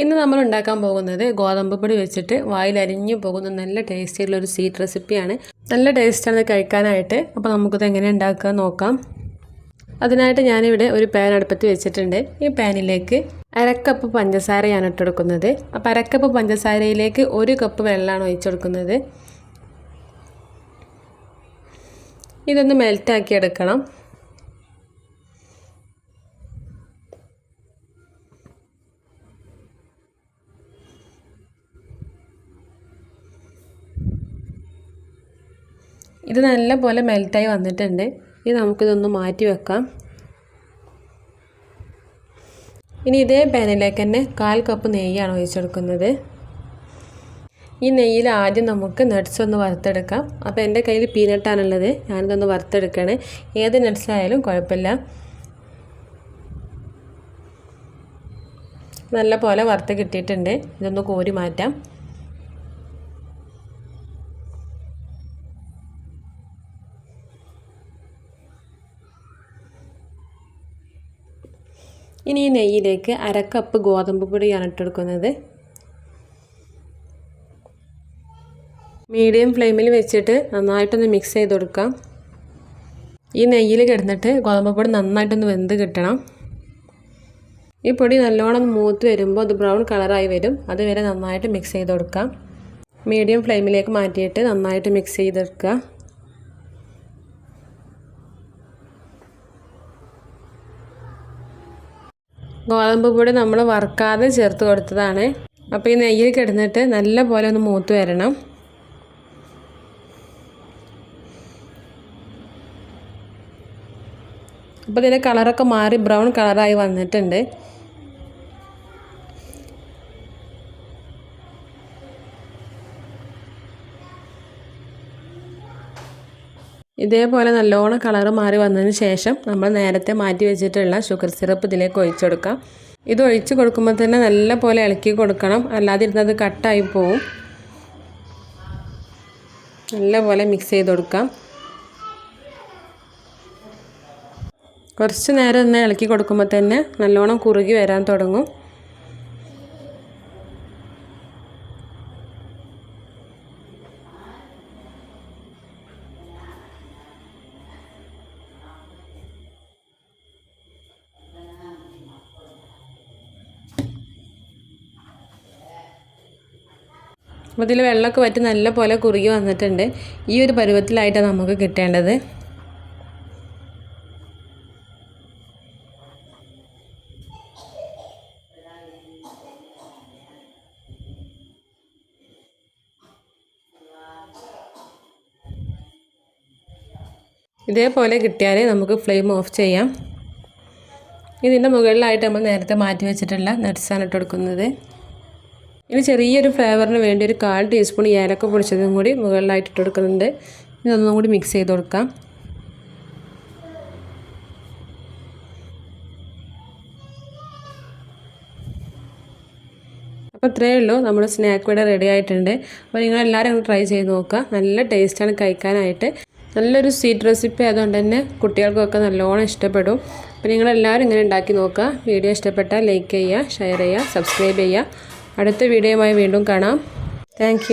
ഇന്ന് നമ്മൾ ഉണ്ടാക്കാൻ പോകുന്നത് ഗോതമ്പ് പൊടി വെച്ചിട്ട് വായിൽ അരിഞ്ഞു പോകുന്ന നല്ല ടേസ്റ്റിയുള്ള ഒരു സ്വീറ്റ് റെസിപ്പിയാണ് നല്ല ടേസ്റ്റാണ് കഴിക്കാനായിട്ട്. അപ്പോൾ നമുക്കിത് എങ്ങനെ ഉണ്ടാക്കുക നോക്കാം. അതിനായിട്ട് ഞാനിവിടെ ഒരു പാൻ അടുപ്പത്ത് വെച്ചിട്ടുണ്ട്. ഈ പാനിലേക്ക് അരക്കപ്പ് പഞ്ചസാരയാണ് ഇട്ടെടുക്കുന്നത് അപ്പോൾ അരക്കപ്പ് പഞ്ചസാരയിലേക്ക് ഒരു കപ്പ് വെള്ളമാണ് ഒഴിച്ചെടുക്കുന്നത്. ഇതൊന്ന് മെൽറ്റാക്കി എടുക്കണം. ഇത് നല്ലപോലെ മെൽറ്റായി വന്നിട്ടുണ്ട്. ഇനി നമുക്കിതൊന്ന് മാറ്റി വെക്കാം. ഇനി ഇതേ പാനിലേക്ക് തന്നെ കാൽ കപ്പ് നെയ്യാണ് ഒഴിച്ചെടുക്കുന്നത്. ഈ നെയ്യിൽ ആദ്യം നമുക്ക് നട്ട്സ് ഒന്ന് വറുത്തെടുക്കാം. അപ്പോൾ എന്റെ കയ്യിൽ പീനട്ടാണുള്ളത് ഞാനിതൊന്ന് വറുത്തെടുക്കുകയാണ്. ഏത് നട്ട്സ് ആയാലും കുഴപ്പമില്ല. നല്ല പോലെ വറുത്ത് കിട്ടിയിട്ടുണ്ട്. ഇതൊന്ന് കോരി മാറ്റാം. ഇനി ഈ നെയ്യിലേക്ക് അരക്കപ്പ് കപ്പ് ഗോതമ്പ് പൊടിയാണ് ഇട്ടെടുക്കുന്നത്. മീഡിയം ഫ്ലെയിമിൽ വെച്ചിട്ട് നന്നായിട്ടൊന്ന് മിക്സ് ചെയ്ത് കൊടുക്കാം ഈ നെയ്യിൽ കിടന്നിട്ട് ഗോതമ്പ് പൊടി നന്നായിട്ടൊന്ന് വെന്ത് കിട്ടണം. ഈ പൊടി നല്ലോണം മൂത്ത് വരുമ്പോൾ അത് ബ്രൗൺ കളറായി വരും. അതുവരെ നന്നായിട്ട് മിക്സ് ചെയ്ത് കൊടുക്കാം മീഡിയം ഫ്ലെയിമിലേക്ക് മാറ്റിയിട്ട് നന്നായിട്ട് മിക്സ് ചെയ്തെടുക്കുക. ഗോതമ്പ് പൊടി നമ്മൾ വറുക്കാതെ ചേർത്ത് കൊടുത്തതാണ്. അപ്പോൾ ഈ നെയ്യിൽ കിടന്നിട്ട് നല്ല പോലെ ഒന്ന് മൂത്ത് വരണം. അപ്പോൾ ഇതിന്റെ കളറൊക്കെ മാറി ബ്രൗൺ കളറായി വന്നിട്ടുണ്ട്. ഇതേപോലെ നല്ലോണം കളർ മാറി വന്നതിന് ശേഷം നമ്മൾ നേരത്തെ മാറ്റി വെച്ചിട്ടുള്ള ഷുഗർ സിറപ്പ് ഇതിലേക്ക് ഒഴിച്ചെടുക്കാം ഇത് ഒഴിച്ച് കൊടുക്കുമ്പോൾ തന്നെ നല്ല പോലെ ഇളക്കി കൊടുക്കണം. അല്ലാതിരുന്നത് കട്ടായി പോവും. നല്ല പോലെ മിക്സ് ചെയ്ത് കൊടുക്കാം. കുറച്ച് നേരം ഒന്ന് ഇളക്കി കൊടുക്കുമ്പോൾ തന്നെ നല്ലോണം കുറുകി വരാൻ തുടങ്ങും. അപ്പോൾ ഇതിൽ വെള്ളമൊക്കെ വറ്റി നല്ല പോലെ കുറുകി വന്നിട്ടുണ്ട്. ഈ ഒരു പരുവത്തിലായിട്ടാണ് നമുക്ക് കിട്ടേണ്ടത്. ഇതേപോലെ കിട്ടിയാൽ നമുക്ക് ഫ്ലെയിം ഓഫ് ചെയ്യാം. ഇതിന്റെ മുകളിലായിട്ട് നമ്മൾ നേരത്തെ മാറ്റി വെച്ചിട്ടുള്ള നട്ട്സാണ് ഇട്ട് കൊടുക്കുന്നത്. ഇനി ചെറിയൊരു ഫ്ലേവറിന് വേണ്ടി ഒരു കാൽ ടീസ്പൂൺ ഏലക്ക പൊടിച്ചതും കൂടി മുകളിലായിട്ട് ഇട്ട് കൊടുക്കുന്നുണ്ട്. ഇതൊന്നും കൂടി മിക്സ് ചെയ്ത് കൊടുക്കാം. അപ്പോൾ ഇത്രയേ ഉള്ളൂ. നമ്മുടെ സ്നാക്ക് ഇവിടെ റെഡി ആയിട്ടുണ്ട്. അപ്പോൾ നിങ്ങളെല്ലാവരും ഒന്ന് ട്രൈ ചെയ്ത് നോക്കുക. നല്ല ടേസ്റ്റാണ് കഴിക്കാനായിട്ട്. നല്ലൊരു സ്വീറ്റ് റെസിപ്പി ആയതുകൊണ്ട് തന്നെ കുട്ടികൾക്കൊക്കെ നല്ലോണം ഇഷ്ടപ്പെടും. അപ്പോൾ നിങ്ങളെല്ലാവരും ഇങ്ങനെ ഉണ്ടാക്കി നോക്കുക. വീഡിയോ ഇഷ്ടപ്പെട്ടാൽ ലൈക്ക് ചെയ്യുക ഷെയർ ചെയ്യുക സബ്സ്ക്രൈബ് ചെയ്യുക. അടുത്ത വീഡിയോയുമായി വീണ്ടും കാണാം. താങ്ക്